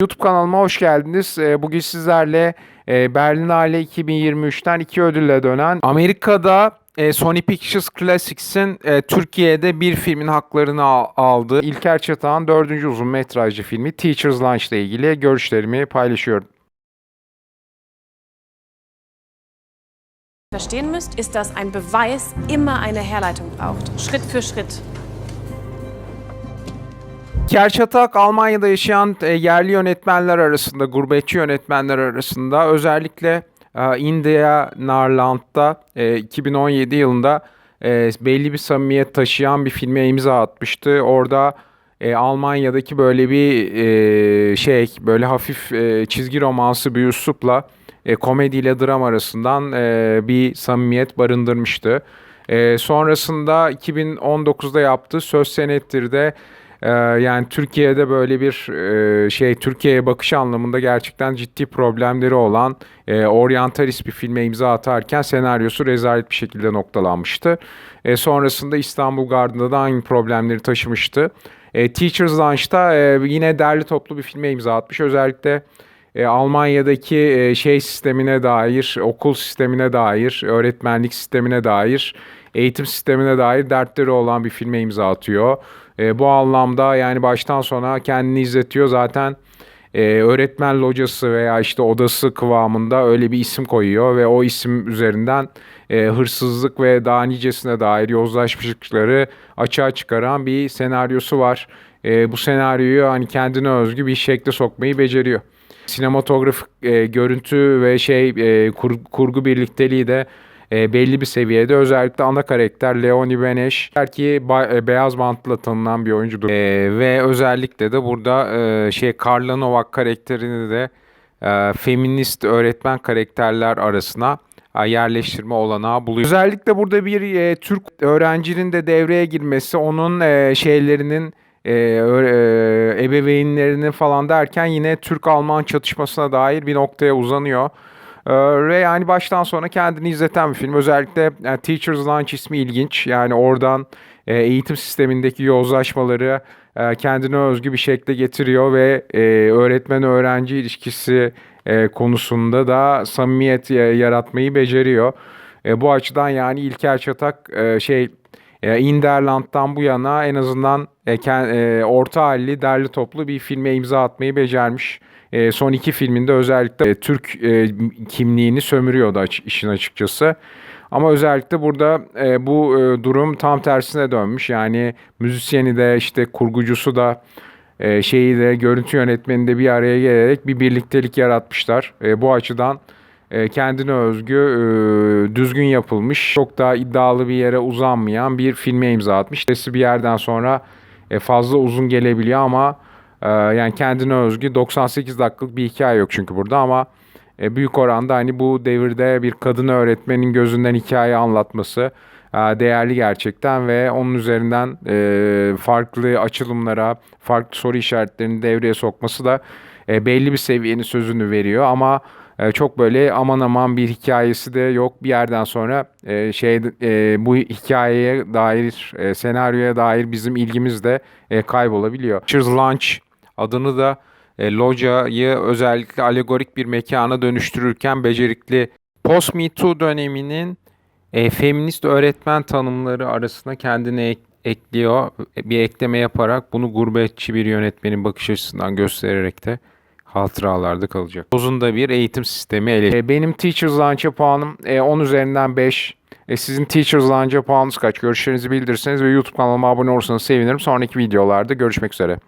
YouTube kanalıma hoş geldiniz. Ee, Bugün sizlerle e, Berlinale 2023'ten iki ödülle dönen Amerika'da e, Sony Pictures Classics'in e, Türkiye'de bir filmin haklarını al- aldığı İlker Çatağan dördüncü uzun metrajlı filmi Teacher's Lunch ile ilgili görüşlerimi paylaşıyorum. verstehen müsst, ist, dass ein Beweis immer eine Herleitung braucht. Schritt für Schritt. İlker Çatak Almanya'da yaşayan e, yerli yönetmenler arasında, gurbetçi yönetmenler arasında özellikle e, India Narland'da e, 2017 yılında e, belli bir samimiyet taşıyan bir filme imza atmıştı. Orada e, Almanya'daki böyle bir e, şey, böyle hafif e, çizgi romansı bir üslupla e, komediyle dram arasından e, bir samimiyet barındırmıştı. E, sonrasında 2019'da yaptığı Söz Senettir'de ee, yani Türkiye'de böyle bir e, şey Türkiye'ye bakış anlamında gerçekten ciddi problemleri olan e, oryantalist bir filme imza atarken senaryosu rezalet bir şekilde noktalanmıştı. E, sonrasında İstanbul Garden'da da aynı problemleri taşımıştı. E, Teacher's Lunch'ta e, yine derli toplu bir filme imza atmış. Özellikle e, Almanya'daki e, şey sistemine dair, okul sistemine dair, öğretmenlik sistemine dair, eğitim sistemine dair dertleri olan bir filme imza atıyor. E, bu anlamda yani baştan sona kendini izletiyor. Zaten e, öğretmen locası veya işte odası kıvamında öyle bir isim koyuyor ve o isim üzerinden e, hırsızlık ve daha nicesine dair yozlaşmışlıkları açığa çıkaran bir senaryosu var. E, bu senaryoyu hani kendine özgü bir şekle sokmayı beceriyor. Sinematografik e, görüntü ve şey e, kur- kurgu birlikteliği de e, belli bir seviyede. Özellikle ana karakter Leoni Beneş ki ba- e, beyaz bantla tanınan bir oyuncudur. E, ve özellikle de burada e, şey Karla Novak karakterini de e, feminist öğretmen karakterler arasına e, yerleştirme olanağı buluyor. Özellikle burada bir e, Türk öğrencinin de devreye girmesi onun e, şeylerinin e, e, ebeveynlerinin falan derken yine Türk-Alman çatışmasına dair bir noktaya uzanıyor. Ee, ve yani baştan sona kendini izleten bir film. Özellikle yani Teacher's Lunch ismi ilginç. Yani oradan e, eğitim sistemindeki yozlaşmaları e, kendine özgü bir şekilde getiriyor ve e, öğretmen-öğrenci ilişkisi e, konusunda da samimiyet e, yaratmayı beceriyor. E, bu açıdan yani İlker Çatak e, şey e, Inderland'dan bu yana en azından e, e, orta halli, derli toplu bir filme imza atmayı becermiş. E, son iki filminde özellikle e, Türk e, kimliğini sömürüyordu aç- işin açıkçası. Ama özellikle burada e, bu e, durum tam tersine dönmüş. Yani müzisyeni de işte kurgucusu da e, şeyi de görüntü yönetmeni de bir araya gelerek bir birliktelik yaratmışlar. E, bu açıdan e, kendine özgü, e, düzgün yapılmış, çok daha iddialı bir yere uzanmayan bir filme imza atmış. Sesi bir yerden sonra e, fazla uzun gelebiliyor ama e, yani kendine özgü 98 dakikalık bir hikaye yok çünkü burada ama e, büyük oranda hani bu devirde bir kadın öğretmenin gözünden hikaye anlatması e, değerli gerçekten ve onun üzerinden e, farklı açılımlara, farklı soru işaretlerini devreye sokması da belli bir seviyenin sözünü veriyor ama çok böyle aman aman bir hikayesi de yok. Bir yerden sonra şey bu hikayeye dair, senaryoya dair bizim ilgimiz de kaybolabiliyor. Cheers Lunch adını da e, locayı özellikle alegorik bir mekana dönüştürürken becerikli Post Me Too döneminin e, feminist öğretmen tanımları arasına kendine ek- ekliyor. Bir ekleme yaparak bunu gurbetçi bir yönetmenin bakış açısından göstererek de hatıralarda kalacak. Uzun da bir eğitim sistemi ele. E, benim Teacher's Lunch'a puanım e, 10 üzerinden 5. E, sizin Teacher's Lunch'a puanınız kaç? Görüşlerinizi bildirirseniz ve YouTube kanalıma abone olursanız sevinirim. Sonraki videolarda görüşmek üzere.